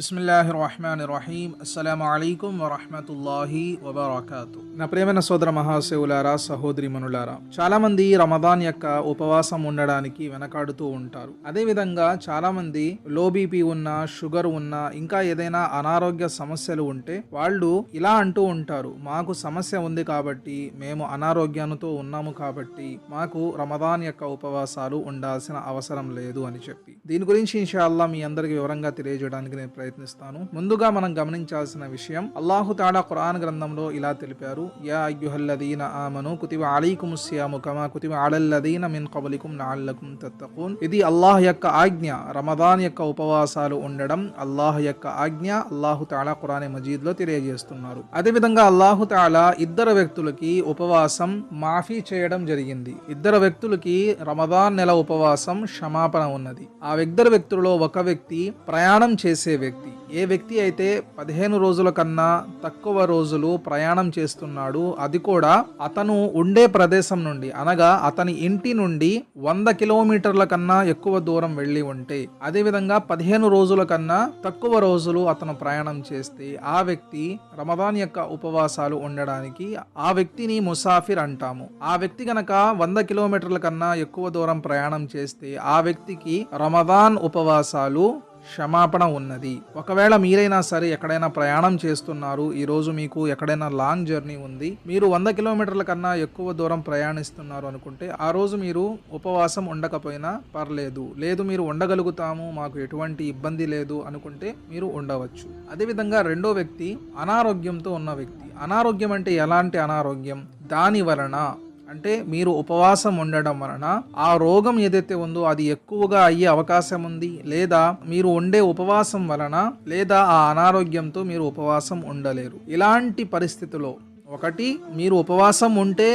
బిస్మిల్లాహి రహమాన్ రహీం అస్సలం అయికం వరహమతుల్లాహి వబర్కాతు నా ప్రేమైన సోదర మహాశివులారా సహోదరి మనులారా చాలా మంది రమదాన్ యొక్క ఉపవాసం ఉండడానికి వెనకాడుతూ ఉంటారు. అదే విధంగా చాలా మంది లో బీపీ ఉన్న షుగర్ ఉన్న ఇంకా ఏదైనా అనారోగ్య సమస్యలు ఉంటే వాళ్ళు ఇలా అంటూ ఉంటారు. మాకు సమస్య ఉంది కాబట్టి మేము అనారోగ్యంతో ఉన్నాము కాబట్టి మాకు రమదాన్ యొక్క ఉపవాసాలు ఉండాల్సిన అవసరం లేదు అని చెప్పి. దీని గురించి ఇన్షాల్లా మీ అందరికి వివరంగా తెలియజేయడానికి నేను ప్రయత్నిస్తాను. ముందుగా మనం గమనించాల్సిన విషయం అల్లాహు తాడా ఖురాన్ గ్రంథంలో ఇలా తెలిపారు. యా అయ్యుహల్లదీన ఆమను కుతివ అలీకుమ్ సియాము కమా కుతివ అడల్లదీన మిన్ కబలికుం లఅల్లకుం తత్తకూన్ ఇది అల్లాహ్ యొక్క ఆజ్ఞ. రమదాన్ యొక్క ఉపవాసాలు ఉండడం అల్లాహ్ యొక్క ఆజ్ఞ అల్లాహు తాళా ఖురాన్ మజీద్లో తెలియజేస్తున్నారు. అదేవిధంగా అల్లాహు తాళా ఇద్దరు వ్యక్తులకి ఉపవాసం మాఫీ చేయడం జరిగింది. ఇద్దరు వ్యక్తులకి రమదాన్ నెల ఉపవాసం క్షమాపణ ఉన్నది. ఆ ఇద్దరు వ్యక్తులలో ఒక వ్యక్తి ప్రయాణం చేసే వ్యక్తి ఏ వ్యక్తి అయితే పదిహేను రోజుల కన్నా తక్కువ రోజులు ప్రయాణం చేస్తున్నాడు అది కూడా అతను ఉండే ప్రదేశం నుండి. అనగా అతని ఇంటి నుండి వంద కిలోమీటర్ల కన్నా ఎక్కువ దూరం వెళ్ళి ఉంటే అదేవిధంగా పదిహేను రోజుల కన్నా తక్కువ రోజులు అతను ప్రయాణం చేస్తే ఆ వ్యక్తి రమదాన్ యొక్క ఉపవాసాలు ఉండడానికి ఆ వ్యక్తిని ముసాఫిర్ అంటాము. ఆ వ్యక్తి గనక వంద కిలోమీటర్ల కన్నా ఎక్కువ దూరం ప్రయాణం చేస్తే ఆ వ్యక్తికి రమదాన్ ఉపవాసాలు క్షమాపణ ఉన్నది. ఒకవేళ మీరైనా సరే ఎక్కడైనా ప్రయాణం చేస్తున్నారు ఈరోజు మీకు ఎక్కడైనా లాంగ్ జర్నీ ఉంది మీరు వంద కిలోమీటర్ల కన్నా ఎక్కువ దూరం ప్రయాణిస్తున్నారు అనుకుంటే ఆ రోజు మీరు ఉపవాసం ఉండకపోయినా పర్లేదు. లేదు మీరు ఉండగలుగుతాము మాకు ఎటువంటి ఇబ్బంది లేదు అనుకుంటే మీరు ఉండవచ్చు. అదేవిధంగా రెండో వ్యక్తి అనారోగ్యంతో ఉన్న వ్యక్తి. అనారోగ్యం అంటే ఎలాంటి అనారోగ్యం? దాని వలన అంటే మీరు ఉపవాసం ఉండడం వలన ఆ రోగం ఏదైతే ఉందో అది ఎక్కువగా అయ్యే అవకాశం ఉంది. లేదా మీరు ఉండే ఉపవాసం వలన లేదా ఆ అనారోగ్యంతో మీరు ఉపవాసం ఉండలేరు. ఇలాంటి పరిస్థితిలో ఒకటి మీరు ఉపవాసం ఉంటే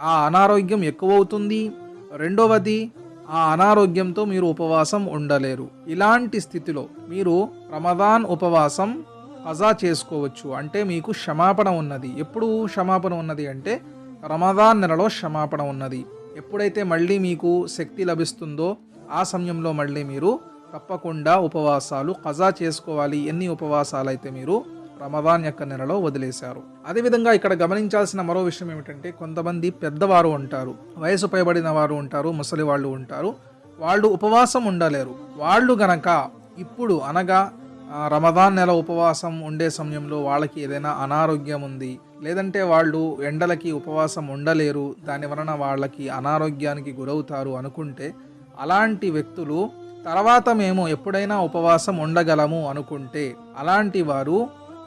ఆ అనారోగ్యం ఎక్కువవుతుంది. రెండవది ఆ అనారోగ్యంతో మీరు ఉపవాసం ఉండలేరు. ఇలాంటి స్థితిలో మీరు రమదాన్ ఉపవాసం అజా చేసుకోవచ్చు. అంటే మీకు క్షమాపణ ఉన్నది. ఎప్పుడు క్షమాపణ ఉన్నది అంటే రమదాన్ నెలలో క్షమాపణ ఉన్నది. ఎప్పుడైతే మళ్ళీ మీకు శక్తి లభిస్తుందో ఆ సమయంలో మళ్ళీ మీరు తప్పకుండా ఉపవాసాలు కజా చేసుకోవాలి. ఎన్ని ఉపవాసాలు అయితే మీరు రమదాన్ యొక్క నెలలో వదిలేశారు. అదేవిధంగా ఇక్కడ గమనించాల్సిన మరో విషయం ఏమిటంటే కొంతమంది పెద్దవారు ఉంటారు. వయసు పైబడిన వారు ఉంటారు ముసలి వాళ్ళు ఉంటారు. వాళ్ళు ఉపవాసం ఉండలేరు. వాళ్ళు గనక ఇప్పుడు అనగా రమదాన్ నెల ఉపవాసం ఉండే సమయంలో వాళ్ళకి ఏదైనా అనారోగ్యం ఉంది లేదంటే వాళ్ళు ఎండలకి ఉపవాసం ఉండలేరు దాని వలన వాళ్ళకి అనారోగ్యానికి గురవుతారు అనుకుంటే అలాంటి వ్యక్తులు తర్వాత మేము ఎప్పుడైనా ఉపవాసం ఉండగలము అనుకుంటే అలాంటి వారు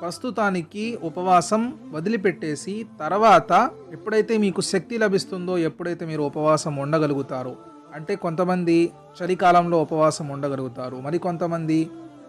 ప్రస్తుతానికి ఉపవాసం వదిలిపెట్టేసి తర్వాత ఎప్పుడైతే మీకు శక్తి లభిస్తుందో ఎప్పుడైతే మీరు ఉపవాసం ఉండగలుగుతారో అంటే కొంతమంది చలికాలంలో ఉపవాసం ఉండగలుగుతారు మరి కొంతమంది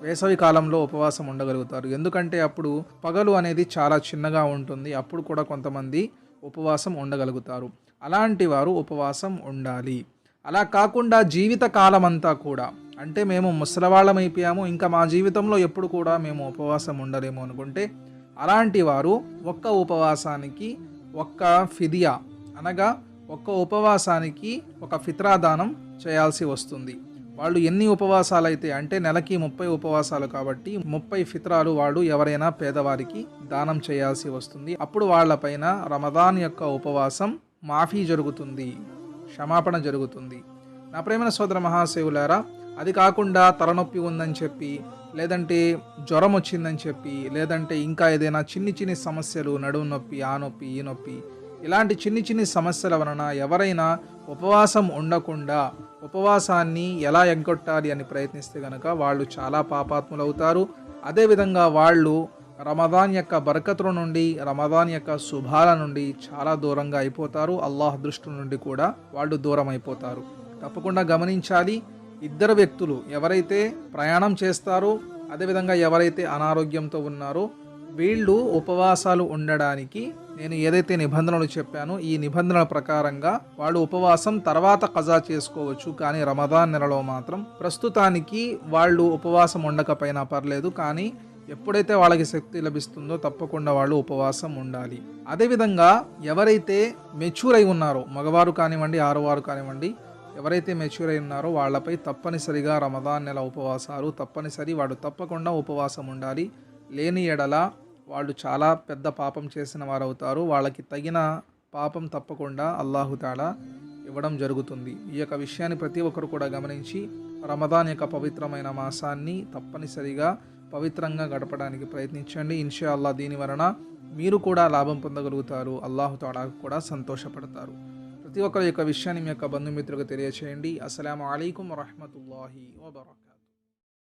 వేసవి కాలంలో ఉపవాసం ఉండగలుగుతారు. ఎందుకంటే అప్పుడు పగలు అనేది చాలా చిన్నగా ఉంటుంది. అప్పుడు కూడా కొంతమంది ఉపవాసం ఉండగలుగుతారు. అలాంటి వారు ఉపవాసం ఉండాలి. అలా కాకుండా జీవిత కాలం అంతా కూడా అంటే మేము ముసలవాళ్ళం అయిపోయాము ఇంకా మా జీవితంలో ఎప్పుడు కూడా మేము ఉపవాసం ఉండలేము అనుకుంటే అలాంటి వారు ఒక్క ఉపవాసానికి ఒక్క ఫిదియా అనగా ఒక్క ఉపవాసానికి ఒక ఫిత్రాదానం చేయాల్సి వస్తుంది. వాళ్ళు ఎన్ని ఉపవాసాలు అయితే అంటే నెలకి ముప్పై ఉపవాసాలు కాబట్టి ముప్పై ఫిత్రాలు వాళ్ళు ఎవరైనా పేదవారికి దానం చేయాల్సి వస్తుంది. అప్పుడు వాళ్ళపైన రమదాన్ యొక్క ఉపవాసం మాఫీ జరుగుతుంది క్షమాపణ జరుగుతుంది. నా ప్రేమ సోదర మహాశివులారా అది కాకుండా తలనొప్పి ఉందని చెప్పి లేదంటే జ్వరం వచ్చిందని చెప్పి లేదంటే ఇంకా ఏదైనా చిన్ని చిన్ని సమస్యలు నడుము నొప్పి ఆ నొప్పి ఈ నొప్పి ఇలాంటి చిన్ని చిన్ని సమస్యల వలన ఎవరైనా ఉపవాసం ఉండకుండా ఉపవాసాన్ని ఎలా ఎగ్గొట్టాలి అని ప్రయత్నిస్తే కనుక వాళ్ళు చాలా పాపాత్ములు అవుతారు అదేవిధంగా వాళ్ళు రమదాన్ యొక్క బరకతుల నుండి రమదాన్ యొక్క శుభాల నుండి చాలా దూరంగా అయిపోతారు. అల్లాహ్ దృష్టి నుండి కూడా వాళ్ళు దూరం అయిపోతారు తప్పకుండా గమనించాలి ఇద్దరు వ్యక్తులు ఎవరైతే ప్రయాణం చేస్తారో అదేవిధంగా ఎవరైతే అనారోగ్యంతో ఉన్నారో వీళ్ళు ఉపవాసాలు ఉండడానికి నేను ఏదైతే నిబంధనలు చెప్పానో ఈ నిబంధనల ప్రకారంగా వాళ్ళు ఉపవాసం తర్వాత కజా చేసుకోవచ్చు కానీ రమదాన్ నెలలో మాత్రం. ప్రస్తుతానికి వాళ్ళు ఉపవాసం ఉండకపోయినా పర్లేదు కానీ ఎప్పుడైతే వాళ్ళకి శక్తి లభిస్తుందో తప్పకుండా వాళ్ళు ఉపవాసం ఉండాలి. అదేవిధంగా ఎవరైతే మెచ్యూర్ అయి ఉన్నారో మగవారు కానివ్వండి ఆరువారు కానివ్వండి ఎవరైతే మెచ్యూర్ అయి ఉన్నారో వాళ్ళపై తప్పనిసరిగా రమదాన్ నెల ఉపవాసాలు తప్పనిసరి వాడు తప్పకుండా ఉపవాసం ఉండాలి. లేని ఎడల వాళ్ళు చాలా పెద్ద పాపం చేసిన వారు అవుతారు వాళ్ళకి తగిన పాపం తప్పకుండా అల్లాహుతాలా ఇవ్వడం జరుగుతుంది. ఈ యొక్క విషయాన్ని ప్రతి ఒక్కరు కూడా గమనించి రమదాన్ యొక్క పవిత్రమైన మాసాన్ని తప్పనిసరిగా పవిత్రంగా గడపడానికి ప్రయత్నించండి. ఇన్షా అల్లా దీని వలన మీరు కూడా లాభం పొందగలుగుతారు. అల్లాహుతాలా కూడా సంతోషపడతారు. ప్రతి ఒక్కరి యొక్క విషయాన్ని మీ యొక్క బంధుమిత్రులకు తెలియచేయండి. అస్సలం అయికం వరహమతుల్లాహి వబర్కాతు.